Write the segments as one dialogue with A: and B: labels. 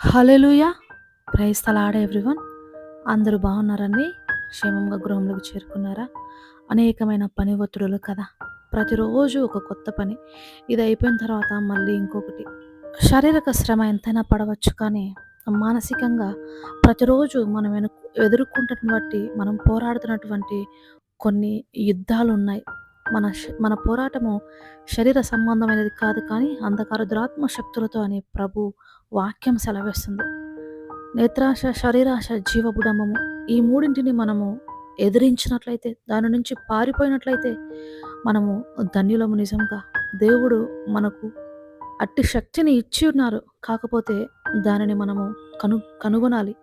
A: Hallelujah! Praise the everyone. అందరూ బాగున్నారండి? క్షేమంగా గృహంలోకి చేరుకున్నారా? అనేకమైన పని ఒత్తిడులు కదా! ప్రతిరోజు ఒక కొత్త పని. ఇది అయిపోయిన తర్వాత మళ్ళీ ఇంకొకటి. శారీరక శ్రమ ఎంతైనా పడవచ్చు కానీ, మానసికంగా ప్రతిరోజు మనం ఎను ఎదుర్కొంటున్నటువంటి మనం పోరాడుతున్నటువంటి కొన్ని యుద్ధాలు ఉన్నాయి మన శ మన పోరాటము శరీర సంబంధమైనది కాదు కానీ, అంధకార దురాత్మ శక్తులతో అని ప్రభు వాక్యం సెలవేస్తుంది నేత్రాశ, శరీరాశ, జీవబుడమము ఈ మూడింటిని మనము ఎదిరించినట్లయితే, దాని నుంచి పారిపోయినట్లయితే మనము ధన్యులము నిజంగా. దేవుడు మనకు అట్టి శక్తిని ఇచ్చి ఉన్నారు. కాకపోతే దానిని మనము కను కనుగొనాలి.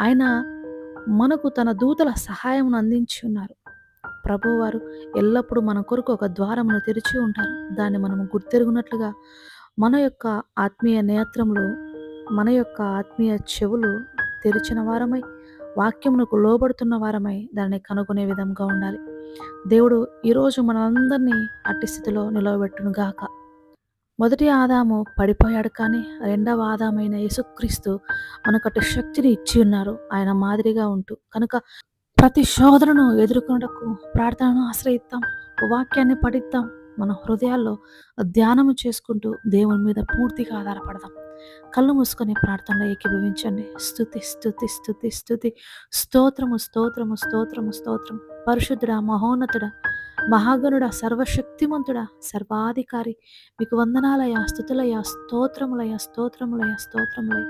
A: ఆయన మనకు తన దూతల సహాయమును అందించి ఉన్నారు. ప్రభువారు ఎల్లప్పుడూ మన కొరకు ఒక ద్వారమును తెరిచి ఉంటారు. దాన్ని మనము గుర్తెరుగునట్లుగా మన యొక్క ఆత్మీయ నేత్రములు, మన యొక్క ఆత్మీయ చెవులు తెరిచిన వారమై, వాక్యమునకు లోబడుతున్న వారమై దాన్ని కనుగొనే విధంగా ఉండాలి. దేవుడు ఈరోజు మనందరినీ అట్టి స్థితిలో నిలవబెట్టును గాక. మొదటి ఆదాము పడిపోయాడు కానీ, రెండవ ఆదామైన యేసుక్రీస్తు మనకటు శక్తిని ఇచ్చి ఉన్నారు. ఆయన మాదిరిగా ఉంటూ. కనుక ప్రతి శోధనను ఎదుర్కొనుటకు ప్రార్థనను ఆశ్రయిద్దాం. వాక్యాన్ని పఠిద్దాం. మన హృదయాల్లో ధ్యానము చేసుకుంటూ దేవుని మీద పూర్తిగా ఆధారపడదాం. కళ్ళు మూసుకొని ప్రార్థనలో ఏకీభవించండి. స్థుతి స్థుతి స్థుతి స్థుతి స్తోత్రము, స్తోత్రము, స్తోత్రము, స్తోత్రం. పరిశుద్ధుడా, మహోన్నతుడా, మహాగణుడా, సర్వశక్తిమంతుడా, సర్వాధికారి. మీకు వందనాలయ స్థుతులయ స్తోత్రములయ స్తోత్రములయ స్తోత్రములయ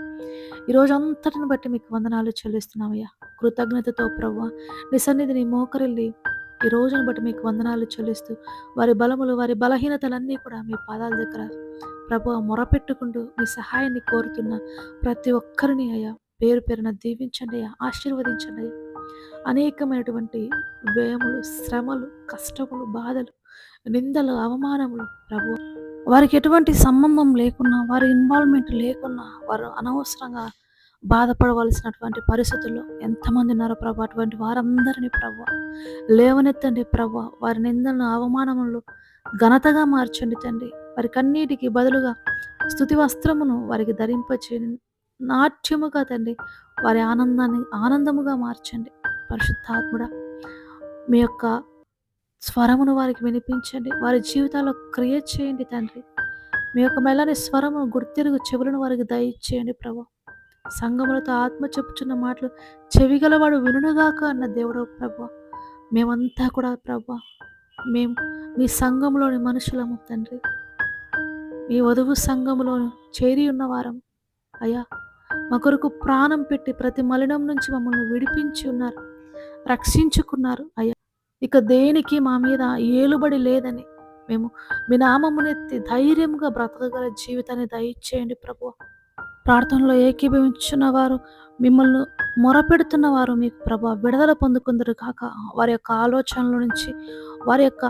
A: ఈరోజు అంతటిని బట్టి మీకు వందనాలు చెల్లిస్తున్నామయ్యా. కృతజ్ఞతతో ప్రవ్వ నీ సన్నిధిని మోకరిల్లి ఈ రోజును బట్టి మీకు వందనాలు చెల్లిస్తూ వారి బలములు వారి బలహీనతలన్నీ కూడా మీ పాదాల దగ్గర ప్రభు మొరపెట్టుకుంటూ మీ సహాయాన్ని కోరుతున్న ప్రతి ఒక్కరిని అయ్యా పేరు పేరున దీవించండి అయ్యా ఆశీర్వదించండి అయ్యా. అనేకమైనటువంటి వ్యయములు శ్రమలు కష్టములు బాధలు నిందలు అవమానములు ప్రభు. వారికి ఎటువంటి సంబంధం లేకున్నా వారి ఇన్వాల్వ్మెంట్ లేకున్నా వారు అనవసరంగా బాధపడవలసినటువంటి పరిస్థితుల్లో ఎంతమంది ఉన్నారో ప్రభు అటువంటి వారందరినీ ప్రభు లేవనెత్తండి ప్రభు. వారి నిందలను అవమానములు ఘనతగా మార్చండి తండ్రి. వారి కన్నీటికి బదులుగా స్థుతి వస్త్రమును వారికి ధరింపచేయండి. నాట్యముగా తండ్రి వారి ఆనందాన్ని ఆనందముగా మార్చండి. పరిశుద్ధాత్ముడ. మీ యొక్క స్వరమును వారికి వినిపించండి. వారి జీవితాల్లో క్రియేట్ చేయండి తండ్రి. మీ యొక్క మెల్లని స్వరము గుర్తిరుగు చెవులను వారికి దయచేయండి ప్రభు. సంగములతో ఆత్మ చెప్పుచున్న మాటలు చెవిగలవాడు వినుగాక అన్న దేవుడు ప్రభు. మేమంతా కూడా ప్రభు మేము మీ సంఘంలోని మనుషులము తండ్రి. మీ వధువు సంఘములో చేరి ఉన్నవారం అయ్యా మా కొరకు ప్రాణం పెట్టి ప్రతి మలినం నుంచి మమ్మల్ని విడిపించి ఉన్నారు. రక్షించుకున్నారు. అయ్యా ఇక దేనికి మా మీద ఏలుబడి లేదని మేము మీ నామమునెత్తి ధైర్యంగా బ్రతకగల జీవితాన్ని దయచేయండి ప్రభు ప్రార్థనలో ఏకీభవించిన వారు మిమ్మల్ని మొరపెడుతున్న వారు మీకు ప్రభు విడుదల పొందుకుందరు కాక వారి యొక్క ఆలోచనల నుంచి వారి యొక్క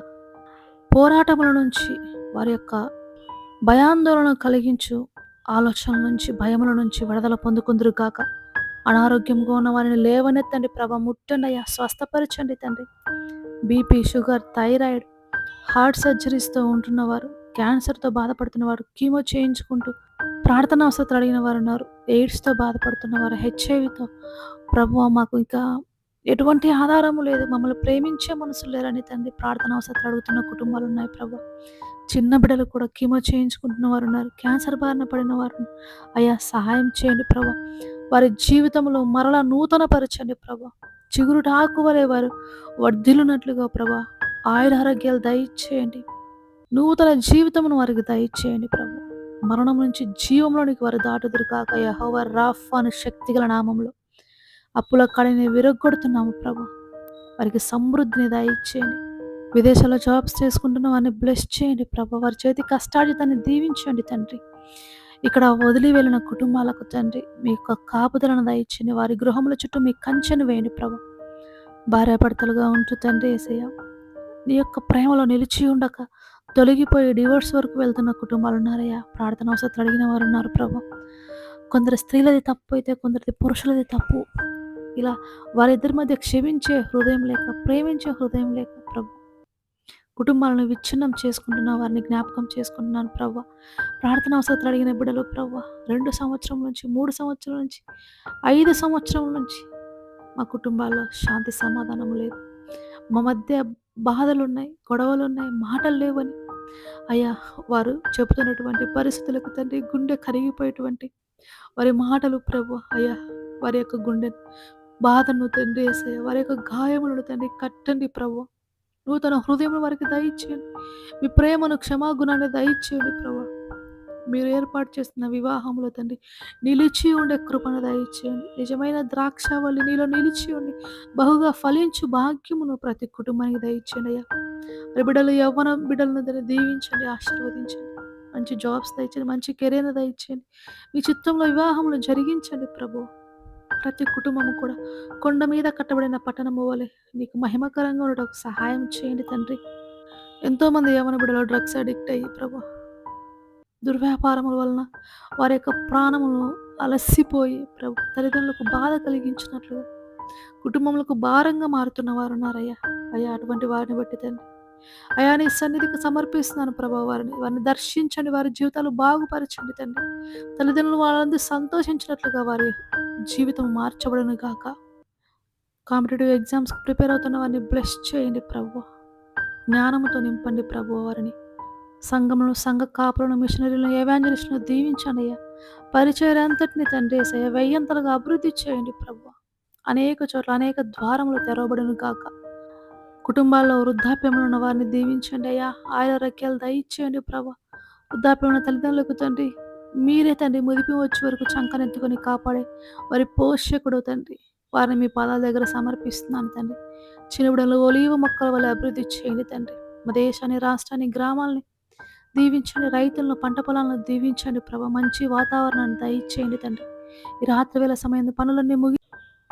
A: పోరాటముల నుంచి వారి యొక్క భయాందోళన కలిగించు ఆలోచనల నుంచి భయముల నుంచి విడుదల పొందుకుందరు కాక అనారోగ్యంగా ఉన్న వారిని లేవనెత్తండి ప్రభ. ముట్టండి అయ్యా స్వస్థపరచండి తండ్రి. బీపీ షుగర్ థైరాయిడ్ హార్ట్ సర్జరీస్తో ఉంటున్నవారు క్యాన్సర్తో బాధపడుతున్నవారు కీమో చేయించుకుంటూ ప్రార్థన అవసరం అడిగిన వారు ఉన్నారు. ఎయిడ్స్తో బాధపడుతున్నవారు హెచ్ఐవితో ప్రభు మాకు ఇంకా ఎటువంటి ఆధారము లేదు. మమ్మల్ని ప్రేమించే మనసులు లేరని తండ్రి. ప్రార్థన అవసరం అడుగుతున్న కుటుంబాలు ఉన్నాయి ప్రభు. చిన్న బిడ్డలు కూడా కీమో చేయించుకుంటున్న వారు ఉన్నారు క్యాన్సర్ బారిన పడిన వారు. అయ్యా సహాయం చేయండి ప్రభు. వారి జీవితంలో మరలా నూతన పరచండి ప్రభు. చిగురుటాకు వలె వారు వర్ధిల్లునట్లుగా ప్రభా. ఆయుర ఆరోగ్యాలు దయచేయండి. నూతన జీవితమును వారికి దయచేయండి ప్రభు. మరణం నుంచి జీవంలోనికి వారు దాటుదురు కాక యహోవ రాఫ్ అనే శక్తిగల నామంలో. అప్పుల కళని విరగొడుతున్నాము ప్రభు. వారికి సమృద్ధిని దయచేయండి. విదేశాల్లో జాబ్స్ చేసుకుంటున్న వారిని బ్లెస్ చేయండి ప్రభు. వారి చేతి కష్టార్జితాన్ని దీవించండి తండ్రి. ఇక్కడ వదిలి వెళ్ళిన కుటుంబాలకు తండ్రి మీ యొక్క కాపుదలను దయచండి వారి గృహముల చుట్టూ మీ కంచెను వేయండి ప్రభు. భార్యాభర్తలుగా ఉంటూ తండ్రి ఏసయ్య నీ యొక్క ప్రేమలో నిలిచి ఉండక తొలగిపోయి డివోర్స్ వరకు వెళ్తున్న కుటుంబాలు ఉన్నారయ్యా. ప్రార్థన అవసరం అడిగిన వారు ఉన్నారు ప్రభు. కొందరు స్త్రీలది తప్పు అయితే కొందరిది పురుషులది తప్పు. ఇలా వారిద్దరి మధ్య క్షమించే హృదయం లేక ప్రేమించే హృదయం లేక ప్రభు. కుటుంబాలను విచ్ఛిన్నం చేసుకుంటున్న వారిని జ్ఞాపకం చేసుకుంటున్నాను ప్రవ్వ. ప్రార్థన అవసరతలు అడిగిన బిడ్డలు ప్రవ్వ రెండు సంవత్సరం నుంచి మూడు సంవత్సరం నుంచి ఐదు సంవత్సరం నుంచి మా కుటుంబాల్లో శాంతి సమాధానం లేదు. మా మధ్య బాధలు ఉన్నాయి గొడవలు ఉన్నాయి మాటలు లేవని. అయ్యా వారు చెబుతున్నటువంటి పరిస్థితులకు తండ్రి గుండె కరిగిపోయేటువంటి వారి మాటలు ప్రభు అయ్యా వారి యొక్క గుండె బాధను తండ్రి వేసే వారి యొక్క గాయములను తండ్రి కట్టండి ప్రభు నూతన హృదయం వారికి దయచేయండి మీ ప్రేమను క్షమాగుణాన్ని దయచేయండి ప్రభు మీరు ఏర్పాటు చేస్తున్న వివాహంలో తండ్రి నిలిచి ఉండే కృపను దయచేయండి నిజమైన ద్రాక్షావళి నీలో నిలిచి ఉండి బహుగా ఫలించు భాగ్యమును ప్రతి కుటుంబానికి దయచేయండి అయ్యా. మరి బిడ్డలు యవ్వన బిడ్డలను దీవించండి ఆశీర్వదించండి. మంచి జాబ్స్ దయచేయండి మంచి కెరీర్ దయచేయండి. మీ చిత్తంలో వివాహములు జరిగించండి ప్రభు ప్రతి కుటుంబము కూడా కొండ మీద కట్టబడిన పట్టణము వలె నీకు మహిమకరంగా ఉండటం సహాయం చేయండి తండ్రి. ఎంతోమంది యవన బిడ్డలో డ్రగ్స్ అడిక్ట్ అయ్యి ప్రభు దుర్వ్యాపారముల వలన వారి యొక్క ప్రాణములను అలసిపోయి ప్రభు తల్లిదండ్రులకు బాధ కలిగించినట్లుగా కుటుంబములకు భారంగా మారుతున్న వారు ఉన్నారయ్యా. అయ్యా అటువంటి వారిని బట్టి తండ్రి అయా నీ సన్నిధికి సమర్పిస్తున్నాను ప్రభా వారిని. వారిని దర్శించండి వారి జీవితాలు బాగుపరచండి తండ్రి. తల్లిదండ్రులు వాళ్ళందరూ సంతోషించినట్లుగా వారి జీవితం మార్చబడను కాక కాంపిటేటివ్ ఎగ్జామ్స్ ప్రిపేర్ అవుతున్న వారిని బ్లెస్ చేయండి ప్రభు. జ్ఞానముతో నింపండి ప్రభు వారిని. సంఘంలో సంఘ కాపులను మిషనరీలను ఏవాంజలిస్టులను దీవించండి అయ్యా. పరిచయం అంతటిని తండ్రి ఏసయ్య వెయ్యంతలుగా అభివృద్ధి చేయండి ప్రభు. అనేక చోట్ల అనేక ద్వారములు తెరవబడను కాక కుటుంబాల్లో వృద్ధాప్యంలో ఉన్న వారిని దీవించండి అయ్యా. ఆయన రెక్కలు దయచేయండి ప్రభా. వృద్ధాప్యమైన తల్లిదండ్రులకు తండ్రి మీరే తండ్రి ముదిపి వచ్చే వరకు చంకనెత్తుకొని కాపాడే వారి పోషకుడు తండ్రి. వారిని మీ పాదాల దగ్గర సమర్పిస్తున్నాను తండ్రి. చిన్నబిడలు ఒలీవ మొక్కల వల్ల అభివృద్ధి చేయండి తండ్రి. మా దేశాన్ని రాష్ట్రాన్ని గ్రామాలని దీవించండి. రైతులను పంట పొలాలను దీవించండి ప్రభా. మంచి వాతావరణాన్ని దయచేయండి తండ్రి. ఈ రాత్రి వేళ సమయం పనులన్నీ ముగి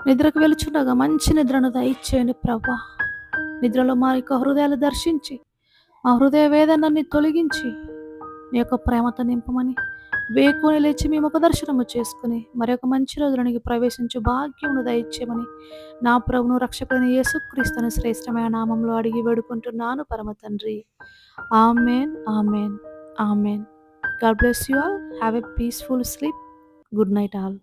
A: నిద్రకు వెలుచుండగా మంచి నిద్రను దయచేయండి ప్రభా. నిద్రలో మా యొక్క హృదయాలు దర్శించి మా హృదయ వేదనని తొలగించి నీ యొక్క ప్రేమతో నింపమని వేకుని లేచి మేము ఒక దర్శనము చేసుకుని మరి ఒక మంచి రోజులనికి ప్రవేశించు భాగ్యమును దయచేయమని నా ప్రభును రక్షకుని యేసుక్రీస్తుని శ్రేష్టమైన నామంలో అడిగి వేడుకుంటున్నాను పరమ తండ్రి. Amen amen amen. God bless you all. Have a peaceful sleep. Good night all.